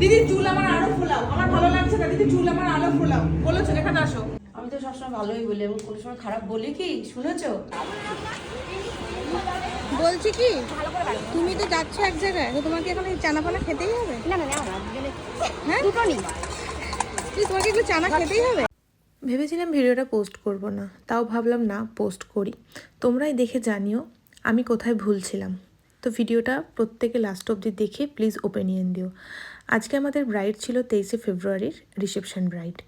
দিদি চুল আমার আরও ফোলাও। আমার ভালো লাগছে না দিদি চুল আমার আরও ফোলাও। বলেছ এখানে আসো। আমি তো সবসময় ভালোই বলি এবং কোনো সময় খারাপ বলি কি? শুনেছো? বলছি কি? তুমি তো যাচ্ছ এক জায়গায় তো তোমাকে এখন এই চানা পানা খেতেই হবে? না না না হ্যাঁ? দুটো নিই। তোমাকে একটু চানা খেতেই হবে? ভেবেছিলাম ভিডিওটা পোস্ট করব না তাও ভাবলাম না পোস্ট করি। তোমরাই দেখে জানিও আমি কোথায় ভুলছিলাম তো ভিডিওটা প্রত্যেকে লাস্ট অবধি দেখে প্লিজ ওপিনিয়ন দিও। আজকে আমাদের ব্রাইড ছিল তেইশে ফেব্রুয়ারির রিসেপশন ব্রাইড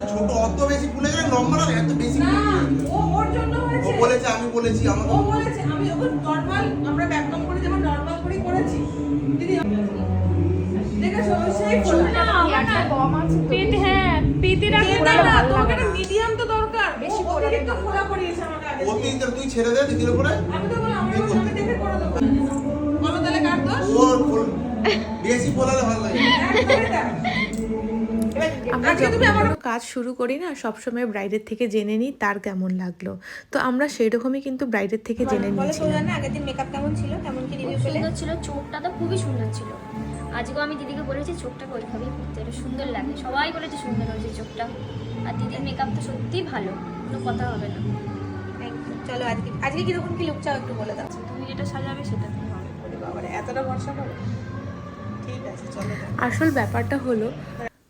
ছোট অত বেশি ভুলে গেলে লম্বা এত বেশি না ভুলে গেলে। ও ওর জন্য ও বলেছে আমি বলেছি আমাকে ও বলেছে আমি ওকে নর্মাল আমরা ব্যাকগ্রাউন্ড করে যেমন নর্মাল করে করেছি। দিদি দেখেছ? ও সেই ফোলা হেয়ারটা কম আছে পেট হ্যাঁ পেটের আগে না না তোমাকে একটা মিডিয়াম তো দরকার। বেশি অতিরিক্ত ফোলা করিয়েছে আমাকে আগে থেকে। অতিরিক্ত তুই ছেড়ে দে দিদির উপরে। আমি তো বললাম আমার দেখে করে দেবো। বলো তাহলে কার দোষ? ওর- বেশি বলালে ভালো লাগে। আমরা আজকে যখন কোনো কাজ শুরু করি না সবসময় ব্রাইডের থেকে জেনে নিই তার কেমন লাগল। তো আমরা সেই রকমই কিন্তু ব্রাইডের থেকে জেনে সৌজানা আগের দিন মেকআপ কেমন ছিল? কেমন কি রিভিউ পেলে? সুন্দর ছিল চোখটা তো খুবই সুন্দর ছিল। আজকেও আমি দিদিকে বলেছি চোখটাকে ওইভাবেই করতে এটা সুন্দর লাগে। সবাই বলেছে সুন্দর হয়েছে চোখটা। আর দিদির মেকআপ তো সত্যিই ভালো কোনো কথা হবে না. চলো আজকে আজকে কীরকম কি লুক চাও একটু বলে দাও। তুমি যেটা সাজাবে সেটা তুমি হবে বাবারে, এতটা ভরসা করো। আসল ব্যাপারটা হলো,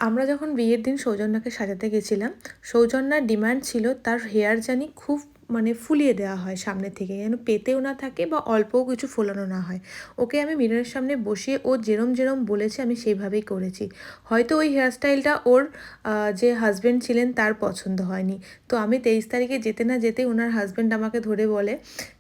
আমরা যখন বিয়ের দিন সৌজন্যাকে সাজাতে গেছিলাম, সৌজন্যার ডিমান্ড ছিল তার হেয়ার জানি খুব মানে ফুলিয়ে দেওয়া হয় সামনে থেকে, যেন পেতেও না থাকে বা অল্পও কিছু ফোলানো না হয়। ওকে আমি মিররের সামনে বসিয়ে ও যেরম যেরম বলেছে আমি সেইভাবেই করেছি। হয়তো ওই হেয়ারস্টাইলটা ওর যে হাজব্যান্ড ছিলেন তার পছন্দ হয়নি। তো আমি তেইশ তারিখে যেতে না যেতে ওনার হাজব্যান্ড আমাকে ধরে বলে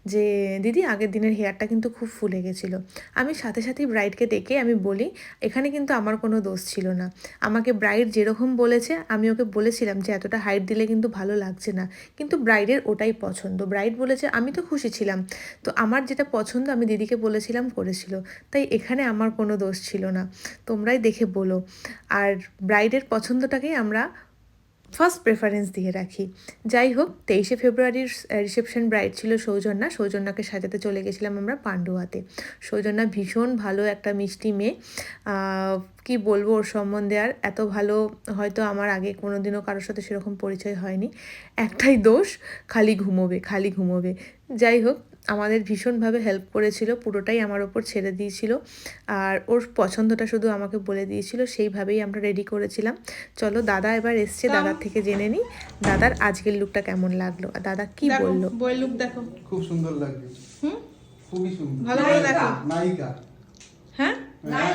যে, দিদি, আগের দিনের হেয়ারটা কিন্তু খুব ফুলে গেছিল। আমি সাথে সাথেই ব্রাইডকে ডেকে আমি বলি, এখানে কিন্তু আমার কোনো দোষ ছিল না। আমাকে ব্রাইড যেরকম বলেছে, আমি ওকে বলেছিলাম যে, এতটা হাইট দিলে কিন্তু ভালো লাগছে না। কিন্তু ব্রাইডের ওটাই পছন্দ। ব্রাইড বলেছে, আমি তো খুশি ছিলাম। তো আমার যেটা পছন্দ, আমি দিদিকে বলেছিলাম করেছিল। তাই এখানে আমার কোনো দোষ ছিল না। তোমরাই দেখে বলো। আর ব্রাইডের পছন্দটাকেই আমরা ফার্স্ট প্রেফারেন্স দিয়ে রাখি। যাই হোক, তেইশে ফেব্রুয়ারির রিসেপশন ব্রাইড ছিল সৌজন্যা। সৌজন্যাকে সাজাতে চলে গেছিলাম আমরা পান্ডুয়াতে। সৌজন্যা ভীষণ ভালো একটা মিষ্টি মেয়ে। কি বলব ওর সম্বন্ধে আর এত ভালো হয়তো আমার আগে কোনো দিনও কারোর সাথে সেরকম পরিচয় হয়নি। একটাই দোষ, খালি ঘুমোবে খালি ঘুমোবে। যাই হোক আমাদের ভীষণভাবে হেল্প করেছিল পুরোটাই আমার ওপর ছেড়ে দিয়েছিল। আর ওর পছন্দটা শুধু আমাকে বলে দিয়েছিল সেইভাবেই আমরা রেডি করেছিলাম। চলো দাদা এবার এসছে দাদার থেকে জেনে নিই দাদার আজকের লুকটা কেমন লাগল? আর দাদা কি বলল? বইয়ের লুক দেখো। খুব সুন্দর লাগছে। হুম? খুবই সুন্দর। ভালো করে দেখো। নায়িকা। হ্যাঁ? হ্যাঁ,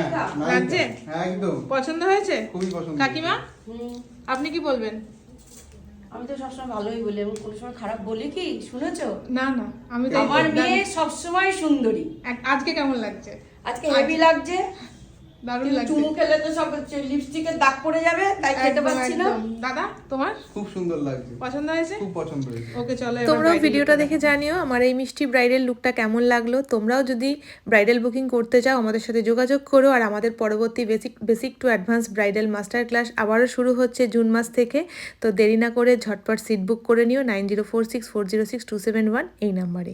লাগছে? হ্যাঁ, একদম। পছন্দ হয়েছে? খুবই পছন্দ কাকিমা? আপনি কি বলবেন? আমি তো সবসময় ভালোই বলি এবং কোনো সময় খারাপ বলি কি? শুনেছো? না না আমি তো আমার মেয়ে সবসময় সুন্দরী। আজকে কেমন লাগছে? আজকে হেভি লাগছে। দারুণ কিন্তু লাগছে। চুমু খেলে তো সব লিপস্টিকের দাগ পড়ে যাবে তাই খেতে একদম, না। দাদা তোমার? খুব সুন্দর লাগছে। পছন্দ হয়েছে? খুব পছন্দ হয়েছে। ওকে চলো তোমরাও ভিডিওটা দেখে জানিও আমার এই মিষ্টি ব্রাইডাল লুকটা কেমন লাগল। তোমরাও যদি ব্রাইডাল বুকিং করতে চাও আমাদের সাথে যোগাযোগ করো। আর আমাদের পরবর্তী basic basic to advance bridal master class আবারও শুরু হচ্ছে জুন মাস থেকে। তো দেরি না করে ঝটপট সিট বুক করে নিও। Nine zero four six four zero six two seven one এই নাম্বারে।